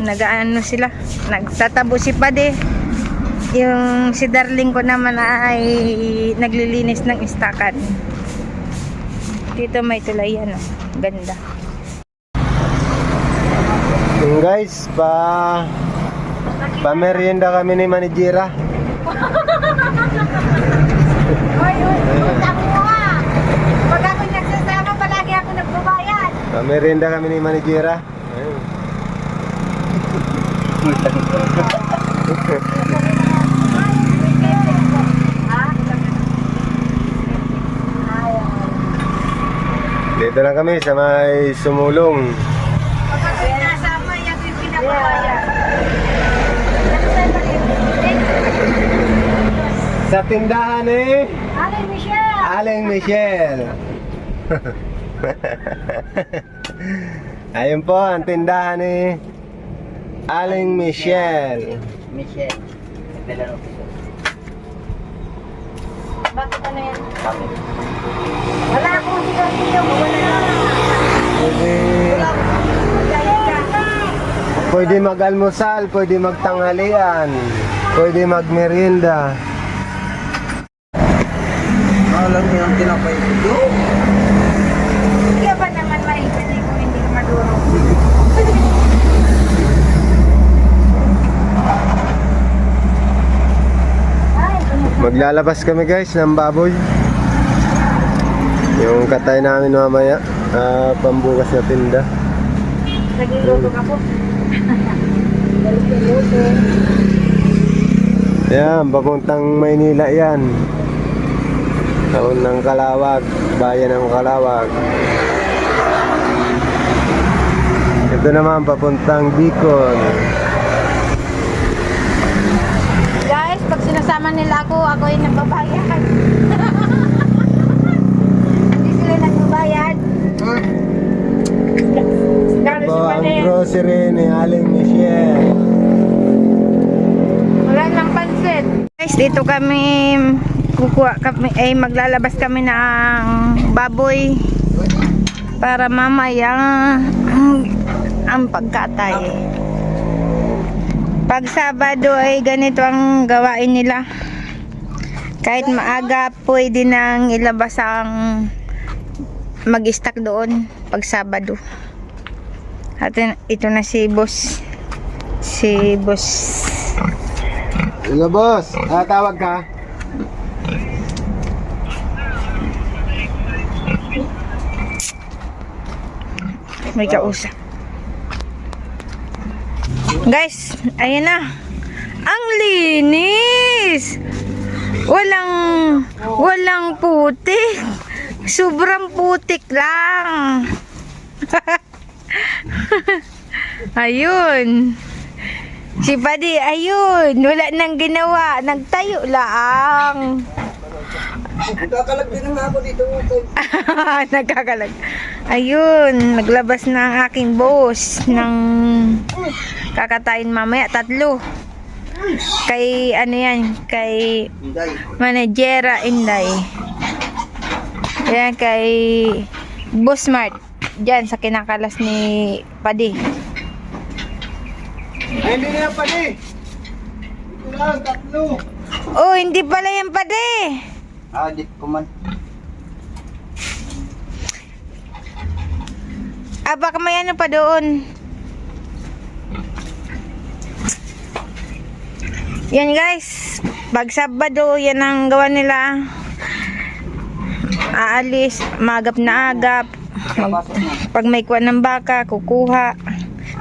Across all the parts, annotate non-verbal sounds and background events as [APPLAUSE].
nagaano sila. Nagtatabo si Pade. Yung si Darling ko naman ay naglilinis ng istakan. Dito may tulayan. Oh. Ganda. Yung guys, pa pamerienda kami ni Manijira. Ah. Pag ako nagsasama, palagi ako nagbabayad. Pamerienda kami ni Manijira. Dito lang kami sa may sumulong. Sa tindahan eh, Aling Michelle! Aling [LAUGHS] Michelle. Ayun po ang tindahan ni Aling Michelle. Michelle. Naglalaro ko siya. Bakit ano yan? Wala akong sigarilyo. Wala. Pwede, pwede mag-almusal, pwede magtanghalian, pwede magmerienda. Alam niyo ang tinapay ito? Kaya ba naman maipili kung hindi ka maduro? Ay, Maglalabas kami guys ng baboy. Yung katay namin mamaya, ah, pambukas na tinda. nagluluto ka po. Yan, papuntang Maynila yan. Taon ng Kalawag, bayan ng Kalawag. Ito naman, papuntang Bicol. Guys, sinasama nila ako, ako yung nagbabayad. [LAUGHS] Hindi sila nagbabayad. Si Po, ang Paden. grocery ni Aling Michelle. Wala nang pansit. Guys, dito kami kukuha kami ay maglalabas kami ng baboy para mamaya ang, ang pagkatay. Pag Sabado ay ganito ang gawain nila. Kahit maaga pwede nang ilabas ang mag-stack doon pag Sabado. At ito na si boss. Si boss Hello boss, ah, tawag ka? May kausap. Guys, ayan na. Ang linis! Walang, walang putik. Sobrang putik lang. [LAUGHS] ayun. Si Padi, ayun. Wala nang ginawa. Nagtayo lang. Nagkakalag din nga ako dito. [LAUGHS] Nagkakalag. Ayun, naglabas na ang aking boss ng kakatayin mamaya. Tatlo. Kay, ano yan, kay. Managera Inday. Yan, kay Boss Mart. Diyan, sa kinakalas ni Padi. Ay, hindi na yan pali. Ito lang, tatlo. Oh, hindi pala yan Padi. Ah, di ko man. Ah, baka may ano pa doon. Yan guys. Pag Sabado, yan ang gawa nila. Aalis, magap na agap. Mag- pag may kuha ng baka, kukuha.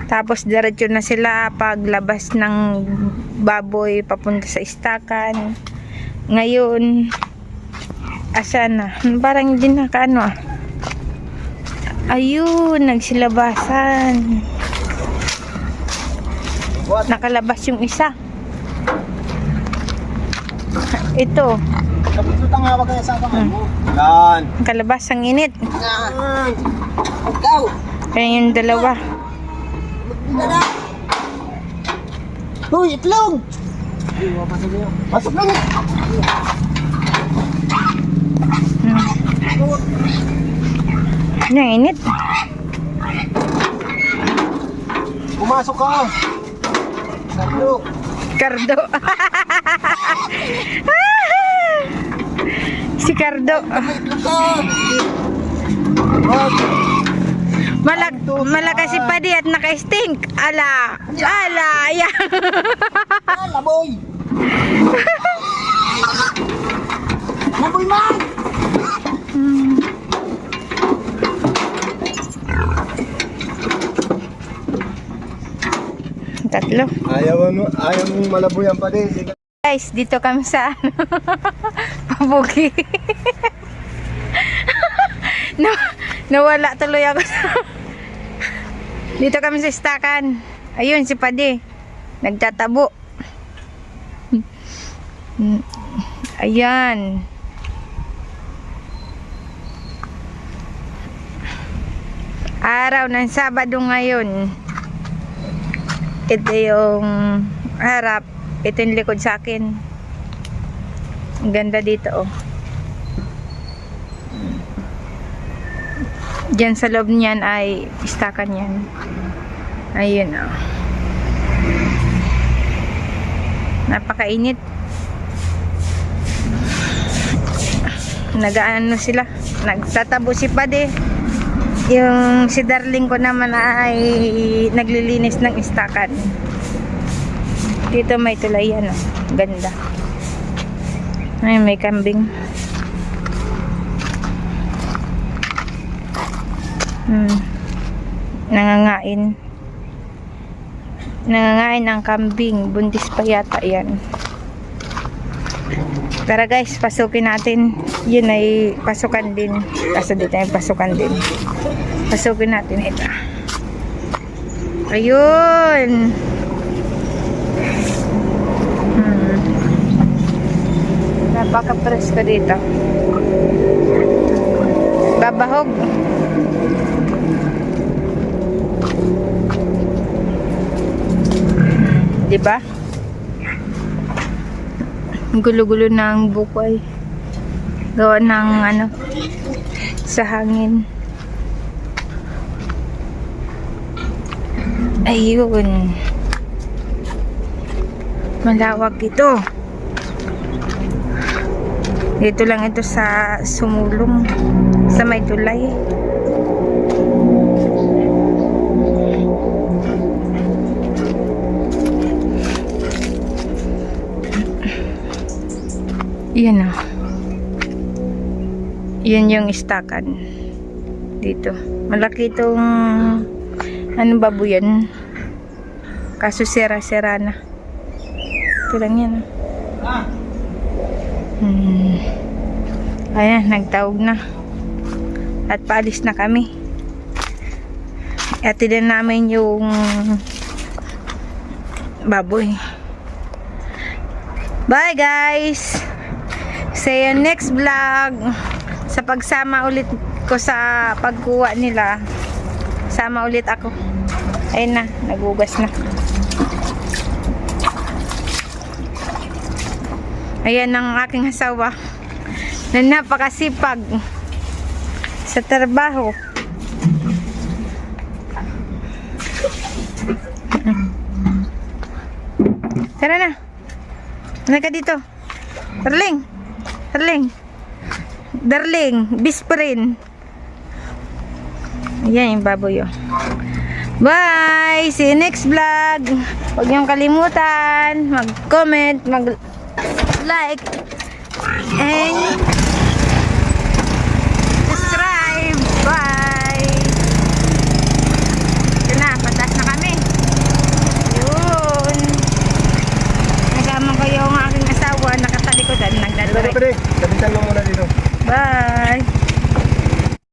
Tapos diretso na sila paglabas ng baboy papunta sa istakan. Ngayon, asa na? Parang hindi na kaano ah. Ayun, nagsilabasan. Nakalabas yung isa. [LAUGHS] Ito, Tapos ito nga, wag kayo sa kamay mo. Yan. nakalabas ang init. Ah. Ikaw. Kaya yung dalawa. Dada. Hoy, itlog. Pasok lang. Ano yung init? Pumasok ka! Sardo! Cardo. [LAUGHS] si Cardo. Wag! Malak malakas si Padi at naka-stink. Ala. Ala. Ayan. Ah, laboy! laboy [LAUGHS] man! Tatlo. Ayaw mo, ayaw mong malabuyan pa din. Guys, dito kami sa ano, [LAUGHS] pabugi. [LAUGHS] na, nawala tuloy ako [LAUGHS] Dito kami sa istakan. Ayun, si Padi. Nagtatabo. Ayan. Araw ng Sabado ngayon. Ito yung harap. Ito yung likod sa akin. Ang ganda dito, oh. Diyan sa loob niyan ay istakan yan. Ayun, oh. Napakainit. Nagaano sila. Nagtatabo si Pade. Yung si Darling ko naman ay naglilinis ng istakan. Dito may tulay yan, oh. Ganda. Ay, may kambing. Hmm. Nangangain. Nangangain ang kambing. Buntis pa yata yan. Tara guys, pasukin natin. Yun ay pasukan din. Kaso dito ay pasukan din. Pasukin natin ito. Ayun. Hmm. Napaka-presko dito. Babahog. Di ba? Gulo-gulo ng buko ay gawa ng ano sa hangin. Ayun. Malawak ito. Dito lang ito sa sumulong sa may tulay. Yan ah. Yan yung istakan. Dito. Malaki itong ano baboy yan. Kaso sira-sira na. Ito lang yan. Hmm. Ayan, nagtawag na. At paalis na kami. At din namin yung baboy. Bye guys! See you next vlog. Sa pagsama ulit ko sa pagkuha nila. Sama ulit ako. Ayun na, nagugas na. Ayan ang aking asawa na napakasipag sa trabaho. Tara na. Ano ka dito? Darling. Darling. Darling. Bisprin. Ayan yung baboy oh. Bye! See you next vlog. Huwag niyong kalimutan mag-comment, mag-like, and